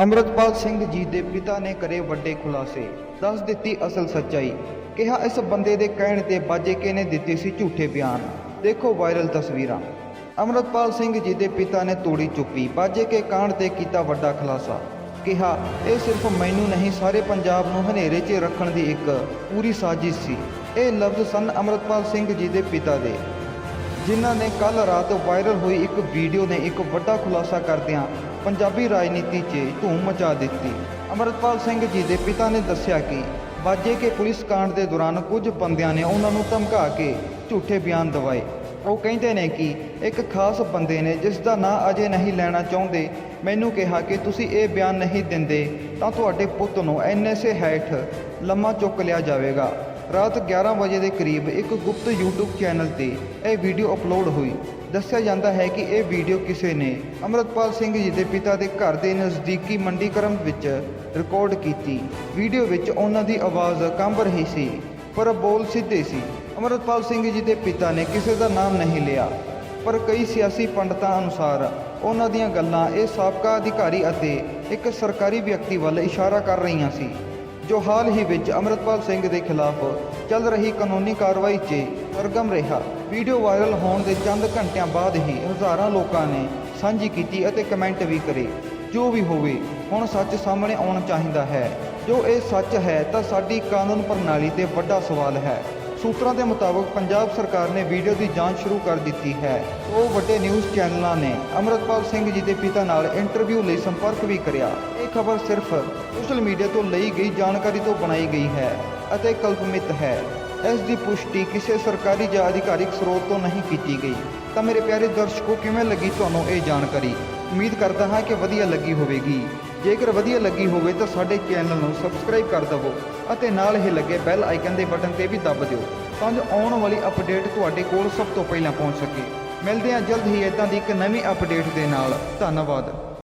ਅੰਮ੍ਰਿਤਪਾਲ ਸਿੰਘ ਜੀ ਦੇ ਪਿਤਾ ਨੇ ਕਰੇ ਵੱਡੇ ਖੁਲਾਸੇ। ਦੱਸ ਦਿੱਤੀ ਅਸਲ ਸੱਚਾਈ। ਕਿਹਾ ਇਸ ਬੰਦੇ ਦੇ ਕਹਿਣ ਤੇ ਬਾਜੇਕੇ ਨੇ ਦਿੱਤੇ ਸੀ ਝੂਠੇ ਬਿਆਨ? ਦੇਖੋ ਵਾਇਰਲ ਤਸਵੀਰਾਂ। ਅੰਮ੍ਰਿਤਪਾਲ ਸਿੰਘ ਜੀ ਦੇ ਪਿਤਾ ਨੇ ਤੋੜੀ ਚੁੱਪੀ। ਬਾਜੇਕੇ ਕਾਂਡ ਤੇ ਕੀਤਾ ਵੱਡਾ ਖੁਲਾਸਾ। ਕਿਹਾ, ਇਹ ਸਿਰਫ ਮੈਨੂੰ ਨਹੀਂ, ਸਾਰੇ ਪੰਜਾਬ ਨੂੰ ਹਨੇਰੇ 'ਚ ਰੱਖਣ ਦੀ ਇੱਕ ਪੂਰੀ ਸਾਜ਼ਿਸ਼ ਸੀ। ਇਹ ਲਫ਼ਜ਼ ਸਨ ਅੰਮ੍ਰਿਤਪਾਲ ਸਿੰਘ ਜੀ ਦੇ ਪਿਤਾ ਦੇ। ਜਿਨ੍ਹਾਂ ਨੇ ਕੱਲ ਰਾਤ ਵਾਇਰਲ ਹੋਈ ਇੱਕ ਵੀਡੀਓ ਨੇ ਇੱਕ ਵੱਡਾ ਖੁਲਾਸਾ ਕਰਦਿਆਂ ਪੰਜਾਬੀ ਰਾਜਨੀਤੀ 'ਚ ਧੂਮ ਮਚਾ ਦਿੱਤੀ। ਅਮਰਤਪਾਲ ਸਿੰਘ ਜੀ ਦੇ ਪਿਤਾ ਨੇ ਦੱਸਿਆ ਕਿ ਬਾਜੇ ਕੇ ਪੁਲਿਸ ਕਾਂਡ ਦੇ ਦੌਰਾਨ ਕੁਝ ਬੰਦਿਆਂ ਨੇ ਉਹਨਾਂ ਨੂੰ ਧਮਕਾ ਕੇ ਝੂਠੇ ਬਿਆਨ ਦਵਾਏ। ਉਹ ਕਹਿੰਦੇ ਨੇ ਕਿ ਇੱਕ ਖਾਸ ਬੰਦੇ ਨੇ ਜਿਸ ਦਾ ਨਾਂ ਅਜੇ ਨਹੀਂ ਲੈਣਾ ਚਾਹੁੰਦੇ, ਮੈਨੂੰ ਕਿਹਾ ਕਿ ਤੁਸੀਂ ਇਹ ਬਿਆਨ ਨਹੀਂ ਦਿੰਦੇ ਤਾਂ ਤੁਹਾਡੇ ਪੁੱਤ ਨੂੰ ਐਨਐਸਏ ਹੈਠ ਲੰਮਾ ਚੁੱਕ ਲਿਆ ਜਾਵੇਗਾ। ਰਾਤ 11 ਵਜੇ ਦੇ ਕਰੀਬ ਇੱਕ ਗੁਪਤ YouTube ਚੈਨਲ ਤੇ ਇਹ ਵੀਡੀਓ ਅਪਲੋਡ ਹੋਈ। ਦੱਸਿਆ ਜਾਂਦਾ ਹੈ ਕਿ ਇਹ ਵੀਡੀਓ ਕਿਸੇ ਨੇ ਅਮਰਤਪਾਲ ਸਿੰਘ ਜੀ ਦੇ ਪਿਤਾ ਦੇ ਘਰ ਦੇ ਨਜ਼ਦੀਕੀ ਮੰਡੀਕਰਮ ਵਿੱਚ ਰਿਕਾਰਡ ਕੀਤੀ। ਵੀਡੀਓ ਵਿੱਚ ਉਹਨਾਂ ਦੀ ਆਵਾਜ਼ ਕੰਬ ਰਹੀ ਸੀ, ਪਰ ਬੋਲ ਸਿੱਧੇ ਸੀ, ਅਮਰਤਪਾਲ ਸਿੰਘ ਜੀ ਦੇ ਪਿਤਾ ਨੇ ਕਿਸੇ ਦਾ ਨਾਮ ਨਹੀਂ ਲਿਆ। ਪਰ ਕਈ ਸਿਆਸੀ ਪੰਡਤਾਂ ਅਨੁਸਾਰ ਉਹਨਾਂ ਦੀਆਂ ਗੱਲਾਂ ਇਹ ਸਾਬਕਾ ਅਧਿਕਾਰੀ ਅਤੇ ਇੱਕ ਸਰਕਾਰੀ ਵਿਅਕਤੀ ਵੱਲ ਇਸ਼ਾਰਾ ਕਰ ਰਹੀਆਂ ਸੀ। ਜੋ ਹਾਲ ਹੀ ਵਿੱਚ ਅਮਰਤਪਾਲ ਸਿੰਘ ਦੇ ਖਿਲਾਫ ਚੱਲ ਰਹੀ ਕਾਨੂੰਨੀ ਕਾਰਵਾਈ 'ਚ ਸਰਗਮ ਰਿਹਾ। ਵੀਡੀਓ ਵਾਇਰਲ ਹੋਣ ਦੇ ਚੰਦ ਘੰਟਿਆਂ ਬਾਅਦ ਹੀ ਹਜ਼ਾਰਾਂ ਲੋਕਾਂ ਨੇ ਸਾਂਝੀ ਕੀਤੀ ਅਤੇ ਕਮੈਂਟ ਵੀ ਕਰੇ। ਜੋ ਵੀ ਹੋਵੇ, ਹੁਣ ਸੱਚ ਸਾਹਮਣੇ ਆਉਣਾ ਚਾਹੀਦਾ ਹੈ। ਜੋ ਇਹ ਸੱਚ ਹੈ ਤਾਂ ਸਾਡੀ ਕਾਨੂੰਨ ਪ੍ਰਣਾਲੀ ਤੇ ਵੱਡਾ ਸਵਾਲ ਹੈ। ਸੂਤਰਾਂ ਦੇ ਮੁਤਾਬਕ ਪੰਜਾਬ ਸਰਕਾਰ ਨੇ ਵੀਡੀਓ ਦੀ ਜਾਂਚ ਸ਼ੁਰੂ ਕਰ ਦਿੱਤੀ ਹੈ। ਉਹ ਵੱਡੇ ਨਿਊਜ਼ ਚੈਨਲਾਂ ਨੇ ਅਮਰਤਪਾਲ ਸਿੰਘ ਜੀ ਦੇ ਪਿਤਾ ਨਾਲ ਇੰਟਰਵਿਊ ਲਈ ਸੰਪਰਕ ਵੀ ਕਰਿਆ। ਇਹ ਖਬਰ ਸਿਰਫ ਸੋਸ਼ਲ ਮੀਡੀਆ ਤੋਂ ਲਈ ਗਈ ਜਾਣਕਾਰੀ ਤੋਂ ਬਣਾਈ ਗਈ ਹੈ ਅਤੇ ਕਲਪਮਿਤ ਹੈ। ਇਸ ਦੀ ਪੁਸ਼ਟੀ ਕਿਸੇ ਸਰਕਾਰੀ ਜਾਂ ਅਧਿਕਾਰਿਕ ਸਰੋਤ ਤੋਂ ਨਹੀਂ ਕੀਤੀ ਗਈ। ਤਾਂ ਮੇਰੇ ਪਿਆਰੇ ਦਰਸ਼ਕੋ, ਕਿਵੇਂ ਲੱਗੀ ਤੁਹਾਨੂੰ ਇਹ ਜਾਣਕਾਰੀ? ਉਮੀਦ ਕਰਦਾ ਹਾਂ ਕਿ ਵਧੀਆ ਲੱਗੀ ਹੋਵੇਗੀ। ਜੇਕਰ ਵਧੀਆ ਲੱਗੀ ਹੋਵੇ ਤਾਂ ਸਾਡੇ ਚੈਨਲ ਨੂੰ ਸਬਸਕ੍ਰਾਈਬ ਕਰ ਦਵੋ। ਅਤੇ ਨਾਲ ਹੀ ਲੱਗੇ ਬੈਲ ਆਈਕਨ ਦੇ ਬਟਨ ਤੇ ਵੀ ਦੱਬ ਦਿਓ ਤਾਂ ਜੋ ਆਉਣ ਵਾਲੀ ਅਪਡੇਟ ਤੁਹਾਡੇ ਕੋਲ ਸਭ ਤੋਂ ਪਹਿਲਾਂ ਪਹੁੰਚ ਸਕੇ। ਮਿਲਦੇ ਹਾਂ ਜਲਦ ਹੀ ਇਦਾਂ ਦੀ ਇੱਕ ਨਵੀਂ ਅਪਡੇਟ ਦੇ ਨਾਲ। ਧੰਨਵਾਦ।